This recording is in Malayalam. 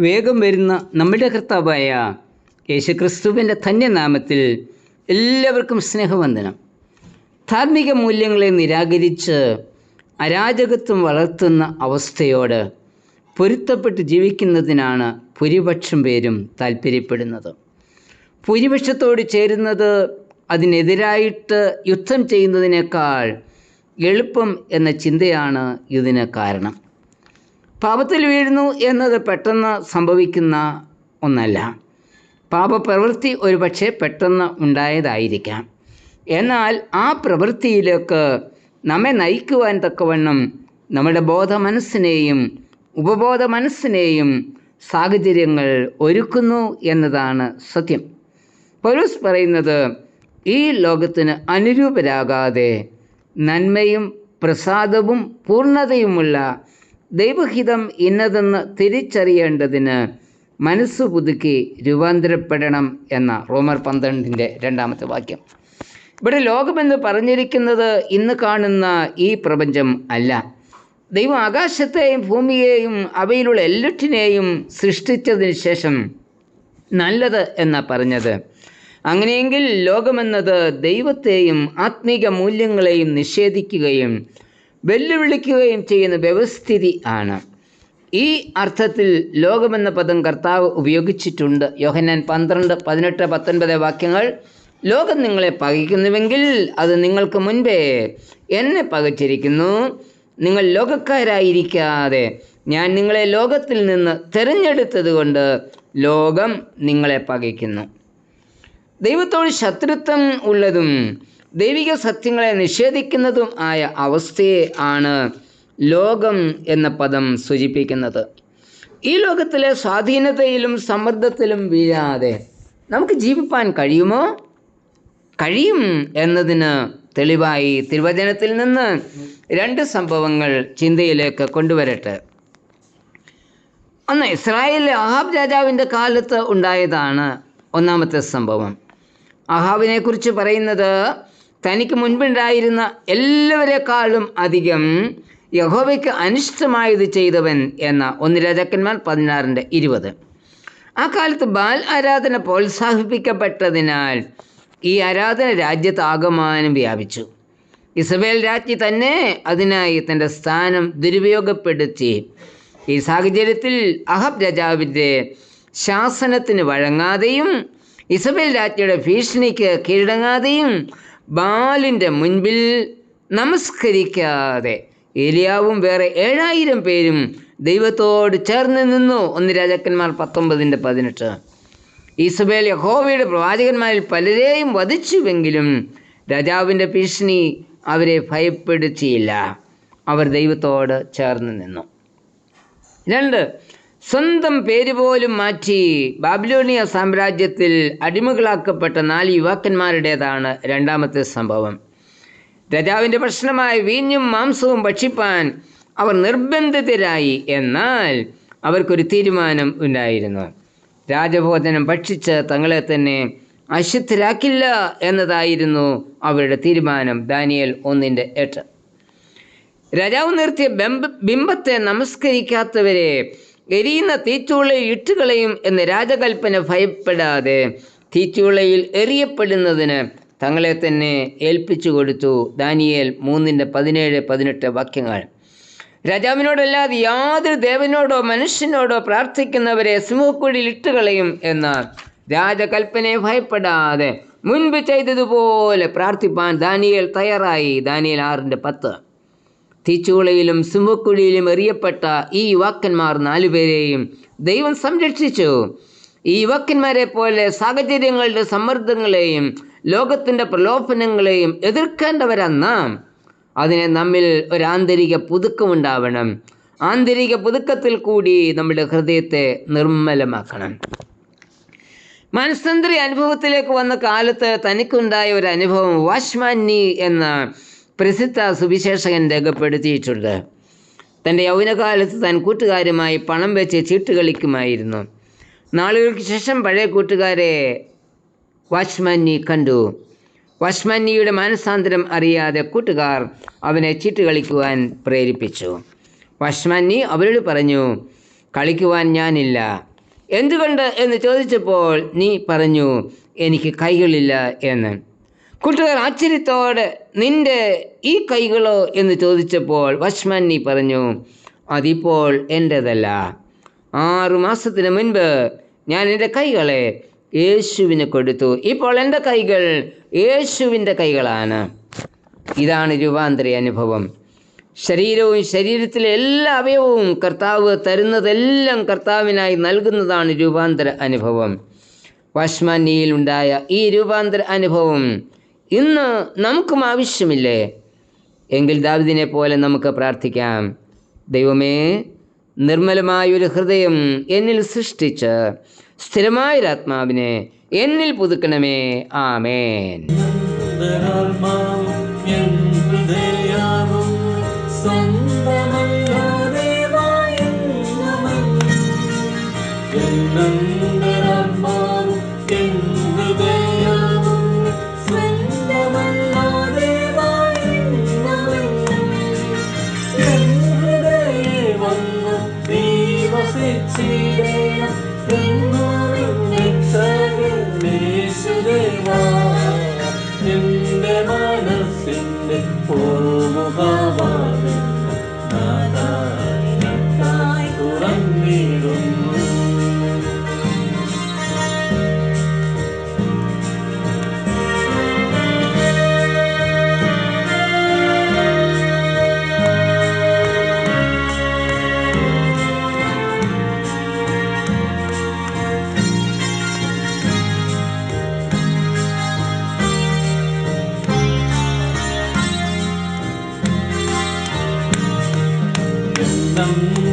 വേഗം വരുന്ന നമ്മുടെ കർത്താവായ യേശുക്രിസ്തുവിന്റെ ധന്യനാമത്തിൽ എല്ലാവർക്കും സ്നേഹവന്ദനം. ധാർമ്മിക മൂല്യങ്ങളെ നിരാകരിച്ച് അരാജകത്വം വളർത്തുന്ന അവസ്ഥയോട് പൊരുത്തപ്പെട്ട് ജീവിക്കുന്നതിനാണ് ഭൂരിപക്ഷം പേരും താല്പര്യപ്പെടുന്നത്. ഭൂരിപക്ഷത്തോട് ചേരുന്നത് അതിനെതിരായിട്ട് യുദ്ധം ചെയ്യുന്നതിനേക്കാൾ എളുപ്പം എന്ന ചിന്തയാണ് ഇതിന് കാരണം. പാപത്തിൽ വീഴുന്നു എന്നത് പെട്ടെന്ന് സംഭവിക്കുന്ന ഒന്നല്ല. പാപപ്രവൃത്തി ഒരുപക്ഷെ പെട്ടെന്ന് ഉണ്ടായതായിരിക്കാം. എന്നാൽ ആ പ്രവൃത്തിയിലേക്ക് നമ്മെ നയിക്കുവാൻ തക്കവണ്ണം നമ്മുടെ ബോധ മനസ്സിനെയും ഉപബോധ മനസ്സിനെയും സാഹചര്യങ്ങൾ ഒരുക്കുന്നു എന്നതാണ് സത്യം. പൗലോസ് പറയുന്നത് ഈ ലോകത്തിന് അനുരൂപരാകാതെ നന്മയും പ്രസാദവും പൂർണതയുമുള്ള ദൈവഹിതം ഇന്നതെന്ന് തിരിച്ചറിയേണ്ടതിന് മനസ്സ് പുതുക്കി രൂപാന്തരപ്പെടണം എന്ന റോമർ പന്ത്രണ്ടിന്റെ രണ്ടാമത്തെ വാക്യം. ഇവിടെ ലോകമെന്ന് പറഞ്ഞിരിക്കുന്നത് ഇന്ന് കാണുന്ന ഈ പ്രപഞ്ചം അല്ല. ദൈവം ആകാശത്തെയും ഭൂമിയെയും അവയിലുള്ള എല്ലാറ്റിനെയും സൃഷ്ടിച്ചതിന് ശേഷം നല്ലത് എന്നാണ് പറഞ്ഞത്. അങ്ങനെയെങ്കിൽ ലോകമെന്നത് ദൈവത്തെയും ആത്മീക മൂല്യങ്ങളെയും നിഷേധിക്കുകയും വെല്ലുവിളിക്കുകയും ചെയ്യുന്ന വ്യവസ്ഥിതി ആണ്. ഈ അർത്ഥത്തിൽ ലോകമെന്ന പദം കർത്താവ് ഉപയോഗിച്ചിട്ടുണ്ട്. യോഹന്നാൻ പന്ത്രണ്ട് പതിനെട്ട് പത്തൊൻപത് വാക്യങ്ങൾ ലോകം നിങ്ങളെ പകയ്ക്കുന്നുവെങ്കിൽ അത് നിങ്ങൾക്ക് മുൻപേ എന്നെ പകച്ചിരിക്കുന്നു. നിങ്ങൾ ലോകക്കാരായിരിക്കാതെ ഞാൻ നിങ്ങളെ ലോകത്തിൽ നിന്ന് തിരഞ്ഞെടുത്തത് കൊണ്ട് ലോകം നിങ്ങളെ പകയ്ക്കുന്നു. ദൈവത്തോട് ശത്രുത്വം ഉള്ളതും ദൈവിക സത്യങ്ങളെ നിഷേധിക്കുന്നതും ആയ അവസ്ഥയെ ആണ് ലോകം എന്ന പദം സൂചിപ്പിക്കുന്നത്. ഈ ലോകത്തിലെ സ്വാധീനതയിലും സമ്മർദ്ദത്തിലും വീഴാതെ നമുക്ക് ജീവിപ്പാൻ കഴിയുമോ? കഴിയും എന്നതിന് തെളിവായി തിരുവചനത്തിൽ നിന്ന് രണ്ട് സംഭവങ്ങൾ ചിന്തയിലേക്ക് കൊണ്ടുവരട്ടെ. ഒന്ന് ഇസ്രായേലിലെ അഹാബ് രാജാവിന്റെ കാലത്ത് ഉണ്ടായതാണ് ഒന്നാമത്തെ സംഭവം. അഹാബിനെ കുറിച്ച് പറയുന്നത് തനിക്ക് മുൻപുണ്ടായിരുന്ന എല്ലാവരെക്കാളും അധികം യഹോവയ്ക്ക് അനിഷ്ടമായത് ചെയ്തവൻ എന്ന ഒന്ന് രാജാക്കന്മാർ പതിനാറിന്റെ ഇരുപത്. ആ കാലത്ത് ബാൽ ആരാധന പ്രോത്സാഹിപ്പിക്കപ്പെട്ടതിനാൽ ഈ ആരാധന രാജ്യത്താകമാനം വ്യാപിച്ചു. ഇസബേൽ രാജ്ഞി തന്നെ അതിനായി തന്റെ സ്ഥാനം ദുരുപയോഗപ്പെടുത്തി ഈ സാഹചര്യത്തിൽ അഹബ് രാജാവിന്റെ ശാസനത്തിന് വഴങ്ങാതെയും ഇസബേൽ രാജ്ഞിയുടെ ഭീഷണിക്ക് കീഴടങ്ങാതെയും ബാലിന്റെ മുൻപിൽ നമസ്കരിക്കാതെ ഏലിയാവും വേറെ ഏഴായിരം പേരും ദൈവത്തോട് ചേർന്ന് നിന്നു. ഒന്ന് രാജാക്കന്മാർ പത്തൊമ്പതിന്റെ പതിനെട്ട്. ഈസബേൽ യഹോവയുടെ പ്രവാചകന്മാരിൽ പലരെയും വധിച്ചുവെങ്കിലും രാജാവിന്റെ ഭീഷണി അവരെ ഭയപ്പെടുത്തിയില്ല. അവർ ദൈവത്തോട് ചേർന്ന് നിന്നു. രണ്ട് സ്വന്തം പേര് പോലും മാറ്റി ബാബിലോണിയ സാമ്രാജ്യത്തിൽ അടിമകളാക്കപ്പെട്ട നാല് യുവാക്കന്മാരുടേതാണ് രണ്ടാമത്തെ സംഭവം. രാജാവിന്റെ ഭക്ഷണമായ വീഞ്ഞും മാംസവും ഭക്ഷിപ്പാൻ അവർ നിർബന്ധിതരായി എന്നാൽ അവർക്കൊരു തീരുമാനം ഉണ്ടായിരുന്നു. രാജഭോജനം ഭക്ഷിച്ച് തങ്ങളെ തന്നെ അശുദ്ധരാക്കില്ല എന്നതായിരുന്നു അവരുടെ തീരുമാനം ദാനിയൽ ഒന്നിന്റെ എട്ട്. രാജാവ് നിർത്തിയ ബംബ ബിംബത്തെ നമസ്കരിക്കാത്തവരെ എരിയുന്ന തീച്ചൂളയിൽ ഇട്ടുകളയും എന്ന് രാജകൽപ്പന ഭയപ്പെടാതെ തീച്ചൂളയിൽ എറിയപ്പെടുന്നതിന് തങ്ങളെ തന്നെ ഏൽപ്പിച്ചു കൊടുത്തു. ദാനിയേൽ മൂന്നിന്റെ പതിനേഴ് പതിനെട്ട് വാക്യങ്ങൾ. രാജാവിനോടല്ലാതെ യാതൊരു ദേവനോടോ മനുഷ്യനോടോ പ്രാർത്ഥിക്കുന്നവരെ സിംഹക്കുഴിയിൽ ഇട്ടുകളയും എന്ന രാജകൽപ്പനയെ ഭയപ്പെടാതെ മുൻപ് ചെയ്തതുപോലെ പ്രാർത്ഥിപ്പാൻ ദാനിയേൽ തയ്യാറായി. ദാനിയേൽ ആറിന്റെ പത്ത്. തീച്ചൂളയിലും സിംഹക്കുഴിയിലും എറിയപ്പെട്ട ഈ യുവാക്കന്മാർ നാലുപേരെയും ദൈവം സംരക്ഷിച്ചു. ഈ യുവാക്കന്മാരെ പോലെ സാഹചര്യങ്ങളുടെ സമ്മർദ്ദങ്ങളെയും ലോകത്തിന്റെ പ്രലോഭനങ്ങളെയും എതിർക്കേണ്ടവരാ അതിനെ നമ്മിൽ ഒരു ആന്തരിക പുതുക്കമുണ്ടാവണം ആന്തരിക പുതുക്കത്തിൽ കൂടി നമ്മുടെ ഹൃദയത്തെ നിർമ്മലമാക്കണം. മനസ്തന്ത്രി അനുഭവത്തിലേക്ക് വന്ന കാലത്ത് തനിക്കുണ്ടായ ഒരു അനുഭവം വാഷ്മാന്നി എന്ന പ്രസിദ്ധ സുവിശേഷകൻ രേഖപ്പെടുത്തിയിട്ടുണ്ട്. തന്റെ യൗവനകാലത്ത് താൻ കൂട്ടുകാരുമായി പണം വെച്ച് ചീട്ട് കളിക്കുമായിരുന്നു. നാളുകൾക്ക് ശേഷം പഴയ കൂട്ടുകാരെ വാച്ച്മാനി കണ്ടു. വാച്ച്മാനിയുടെ മാനസാന്തരം അറിയാതെ കൂട്ടുകാർ അവനെ ചീട്ട് കളിക്കുവാൻ പ്രേരിപ്പിച്ചു. വാച്ച്മാനി അവരോട് പറഞ്ഞു കളിക്കുവാൻ ഞാനില്ല. എന്തുകൊണ്ട്? എന്ന് ചോദിച്ചപ്പോൾ നീ പറഞ്ഞു എനിക്ക് കൈകളില്ല എന്ന്. കൂട്ടുകാർ ആശ്ചര്യത്തോടെ നിന്റെ ഈ കൈകളോ എന്ന് ചോദിച്ചപ്പോൾ വശ്മന്നി പറഞ്ഞു അതിപ്പോൾ എന്റെതല്ല ആറു മാസത്തിന് മുൻപ് ഞാൻ എന്റെ കൈകളെ യേശുവിന് കൊടുത്തു. ഇപ്പോൾ എന്റെ കൈകൾ യേശുവിന്റെ കൈകളാണ്. ഇതാണ് രൂപാന്തര അനുഭവം. ശരീരവും ശരീരത്തിലെ എല്ലാ അവയവവും കർത്താവ് തരുന്നതെല്ലാം കർത്താവിനായി നൽകുന്നതാണ് രൂപാന്തര അനുഭവം. വാഷ്മാനിയിൽ ഉണ്ടായ ഈ രൂപാന്തര അനുഭവം ഇന്ന് നമുക്കും ആവശ്യമില്ലേ? എങ്കിൽ ദാവിദിനെ പോലെ നമുക്ക് പ്രാർത്ഥിക്കാം. ദൈവമേ നിർമ്മലമായൊരു ഹൃദയം എന്നിൽ സൃഷ്ടിച്ച് സ്ഥിരമായൊരാത്മാവിനെ എന്നിൽ പുതുക്കണമേ. ആമേൻ. see you.